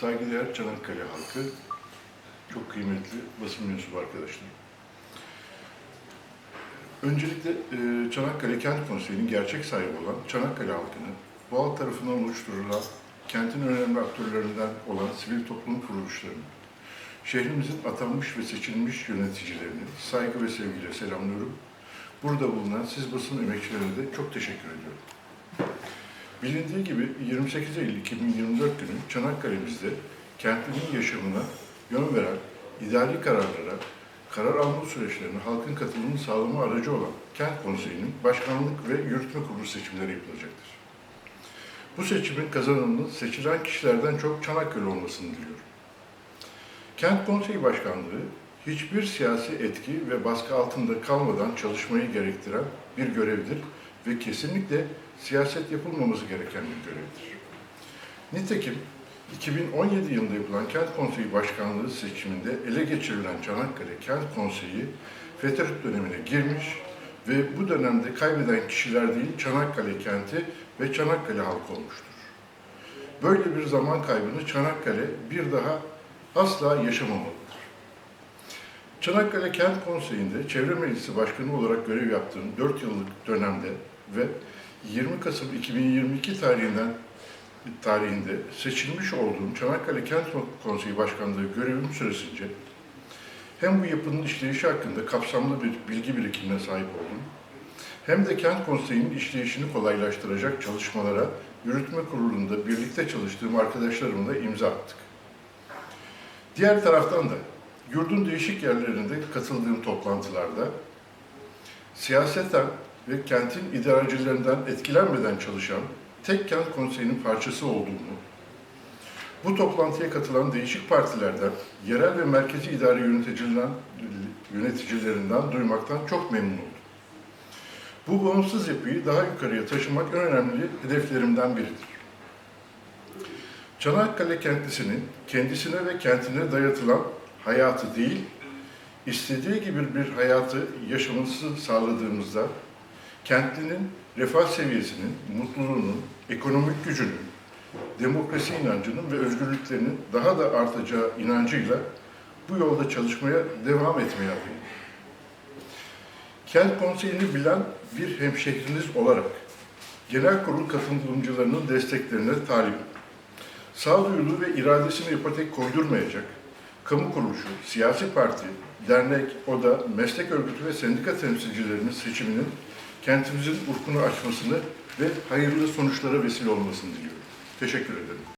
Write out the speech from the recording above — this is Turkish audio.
Saygıdeğer Çanakkale halkı, çok kıymetli basın mensubu arkadaşlar. Öncelikle e, Çanakkale Kent Konseyi'nin gerçek sahibi olan Çanakkale halkını, bu halk tarafından oluşturulan kentin önemli aktörlerinden olan sivil toplum kuruluşlarını, şehrimizin atanmış ve seçilmiş yöneticilerini saygı ve sevgiyle selamlıyorum. Burada bulunan siz basın emekçilerine de çok teşekkür ediyorum. Bilindiği gibi 28 Eylül 2024 günü Çanakkale'mizde kentlinin yaşamına yön veren idari kararlara, karar alma süreçlerine halkın katılımını sağlama aracı olan Kent Konseyi'nin başkanlık ve yürütme kurulu seçimleri yapılacaktır. Bu seçimin kazananının seçilen kişilerden çok Çanakkale olmasını diliyorum. Kent Konseyi Başkanlığı hiçbir siyasi etki ve baskı altında kalmadan çalışmayı gerektiren bir görevdir ve kesinlikle siyaset yapılmaması gereken bir görevdir. Nitekim 2017 yılında yapılan Kent Konseyi Başkanlığı seçiminde ele geçirilen Çanakkale Kent Konseyi FETÖ dönemine girmiş ve bu dönemde kaybeden kişiler değil Çanakkale kenti ve Çanakkale halkı olmuştur. Böyle bir zaman kaybını Çanakkale bir daha asla yaşamamalıdır. Çanakkale Kent Konseyi'nde Çevre Meclisi Başkanı olarak görev yaptığım 4 yıllık dönemde ve 20 Kasım 2022 tarihinden tarihinde seçilmiş olduğum Çanakkale Kent Konseyi Başkanlığı görevim süresince hem bu yapının işleyişi hakkında kapsamlı bir bilgi birikimine sahip oldum, hem de Kent Konseyi'nin işleyişini kolaylaştıracak çalışmalara yürütme kurulunda birlikte çalıştığım arkadaşlarımla imza attık. Diğer taraftan da yurdun değişik yerlerinde katıldığım toplantılarda siyaseten ve kentin idarecilerinden etkilenmeden çalışan tek kent konseyinin parçası olduğumu, bu toplantıya katılan değişik partilerden, yerel ve merkezi idare yöneticilerinden, yöneticilerinden duymaktan çok memnun oldum. Bu bağımsız yapıyı daha yukarıya taşımak en önemli hedeflerimden biridir. Çanakkale kentlisinin kendisine ve kentine dayatılan hayatı değil, istediği gibi bir hayatı yaşaması sağladığımızda kentlinin refah seviyesinin, mutluluğunun, ekonomik gücünün, demokrasi inancının ve özgürlüklerinin daha da artacağı inancıyla bu yolda çalışmaya devam etmeye adayım. Kent Konseyi'ni bilen bir hemşehriniz olarak genel kurul katılımcılarının desteklerine talibim. Sağduyulu ve iradesine ipotek koydurmayacak, kamu kuruluşu, siyasi parti, dernek, oda, meslek örgütü ve sendika temsilcilerinin seçiminin kentimizin ufkunu açmasını ve hayırlı sonuçlara vesile olmasını diliyorum. Teşekkür ederim.